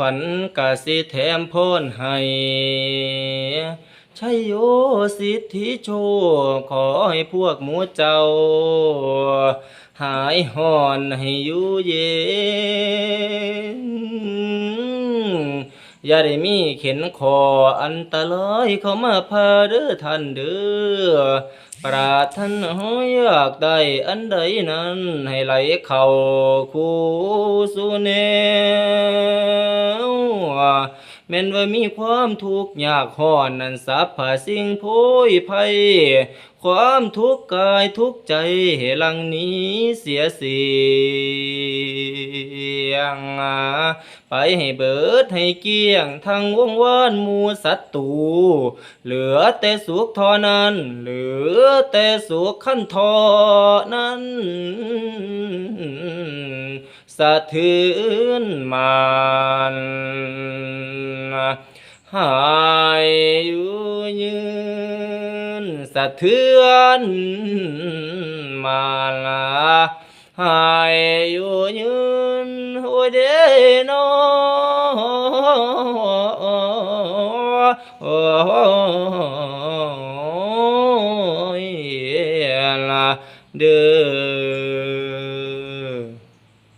วัญกสิแถมพรให้ชัยโยสิทธิโชขอให้พวกหมูเจ้า หายห่อนให้อยู่เย็น อย่าได้มีเข็นคออันตรายเข้ามาพาเด้อท่านเด้อปรารถนาอยากได้อันใดนั้นให้ไหลเข้าคู่สู่แน แม้นว่ามีความทุกข์ยากห้อนนั้นสัพพะสิ่งโพยภัย ความทุกข์กายทุกข์ใจให้หลังนี้เสียเสียง ไปให้เบิดให้เกี้ยงทั้งวงวานมูสัตตูเหลือแต่สุขทอนั้น เหลือแต่สุขขั้นทอนั้นสะเทือนมันหาน สะเทือนมาลาหายอยู่